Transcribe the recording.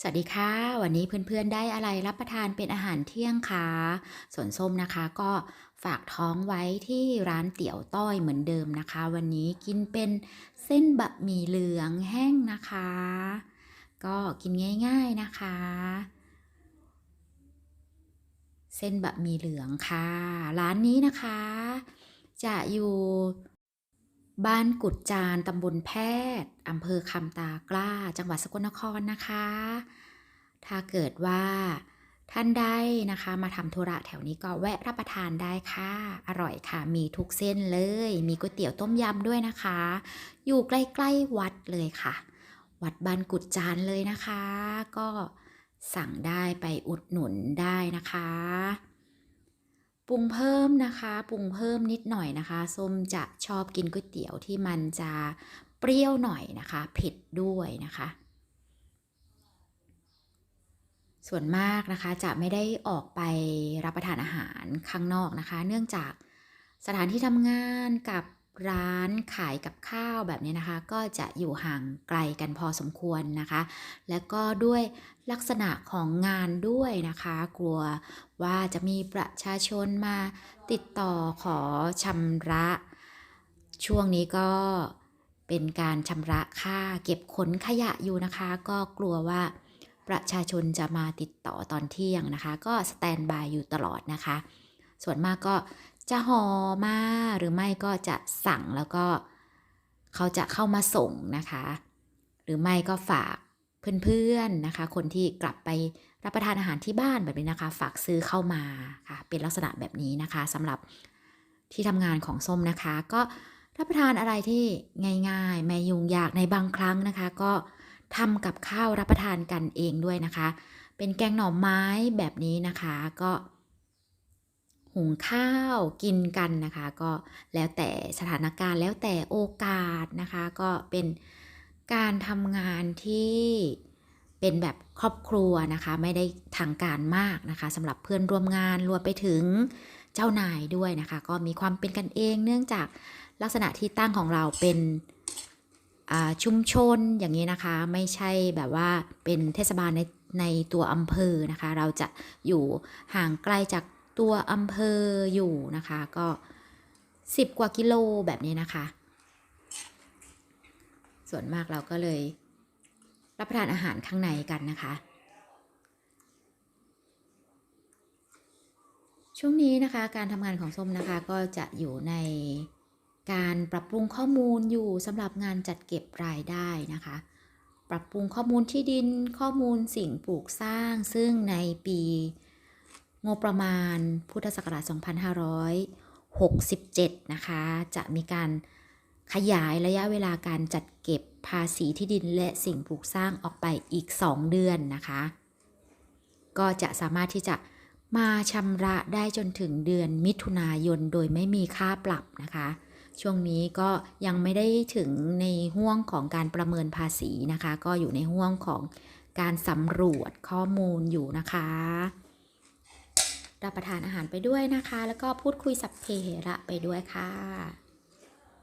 สวัสดีค่ะ วันนี้เพื่อนๆได้อะไรรับประทานเป็นอาหารเที่ยงคะส่วนส้มนะคะก็ฝากท้องไว้ที่ร้านเตี๋ยวต้อยเหมือนเดิมนะคะ วันนี้กินเป็นเส้นบะหมี่เหลืองแห้งนะคะ ก็กินง่ายๆนะคะ เส้นบะหมี่เหลืองค่ะ ร้านนี้นะคะ จะอยู่ บ้านกุดจานตำบลแพทย์อำเภอคำตากล้า จังหวัดสกลนครนะคะ ถ้าเกิดว่าท่านใดนะคะ มาทำธุระแถวนี้ก็แวะรับประทานได้ค่ะ อร่อยค่ะ มีทุกเส้นเลย มีก๋วยเตี๋ยวต้มยำด้วยนะคะ อยู่ใกล้ๆวัดเลยค่ะ วัดบ้านกุดจานเลยนะคะ ก็สั่งได้ไปอุดหนุนได้นะคะ ปรุงเพิ่มนะคะปรุงเพิ่มนิดหน่อยนะคะส้มจะชอบกินก๋วยเตี๋ยวที่มันจะเปรี้ยวหน่อยนะคะเผ็ดด้วยนะคะ ส่วนมากนะคะจะไม่ได้ออกไปรับประทานอาหารข้างนอกนะคะ เนื่องจากสถานที่ทำงานกับ ร้านขายกับข้าวแบบนี้นะคะ ก็จะอยู่ห่างไกลกันพอสมควรนะคะ และก็ด้วยลักษณะของงานด้วยนะคะ กลัวว่าจะมีประชาชนมาติดต่อขอชำระ ช่วงนี้ก็เป็นการชำระค่าเก็บขนขยะอยู่นะคะ ก็กลัวว่าประชาชนจะมาติดต่อตอนเที่ยงนะคะ ก็สแตนบายอยู่ตลอดนะคะ ส่วนมากก็ จะห่อมาหรือไม่ก็จะสั่งแล้วก็เขาจะเข้ามาส่งนะคะ หรือไม่ก็ฝากเพื่อนๆนะคะ คนที่กลับไปรับประทานอาหารที่บ้านแบบนี้นะคะ ฝากซื้อเข้ามาค่ะ เป็นลักษณะแบบนี้นะคะสำหรับที่ทำงานของส้มนะคะ ก็รับประทานอะไรที่ง่ายๆ ไม่ยุ่งยากในบางครั้งนะคะ ก็ทำกับข้าวรับประทานกันเองด้วยนะคะ เป็นแกงหน่อไม้แบบนี้นะคะ ก็ หุงข้าวกินกันนะคะ ก็แล้วแต่สถานการณ์แล้วแต่โอกาสนะคะ ก็เป็นการทำงานที่เป็นแบบครอบครัวนะคะ ไม่ได้ทางการมากนะคะสำหรับเพื่อนร่วมงานรวมไปถึงเจ้านายด้วยนะคะ ก็มีความเป็นกันเองเนื่องจากลักษณะที่ตั้งของเราเป็นอ่าชุมชนอย่างนี้นะคะ ไม่ใช่แบบว่าเป็นเทศบาลในในตัวอำเภอนะคะ เราจะอยู่ห่างไกลจาก ตัวอำเภออยู่นะคะ ก็10กว่ากิโลแบบนี้นะคะ ส่วนมากเราก็เลย รับประทานอาหารข้างในกันนะคะ ช่วงนี้นะคะการทำงานของส้มนะคะก็จะอยู่ในการปรับปรุงข้อมูลอยู่สำหรับงานจัดเก็บรายได้นะคะ ปรับปรุงข้อมูลที่ดินข้อมูลสิ่งปลูกสร้าง ซึ่งในปี งบประมาณพุทธศักราช 2567 นะคะ จะมีการขยายระยะเวลาการจัดเก็บภาษีที่ดินและสิ่งปลูกสร้างออกไปอีก 2 เดือนนะคะ ก็จะสามารถที่จะมาชำระได้จนถึงเดือนมิถุนายนโดยไม่มีค่าปรับนะคะ ช่วงนี้ก็ยังไม่ได้ถึงในห่วงของการประเมินภาษีนะคะ ก็อยู่ในห่วงของการสำรวจข้อมูลอยู่นะคะ รับประทานอาหารไปด้วยนะคะ แล้วก็พูดคุยสัพเพเหระไปด้วยค่ะ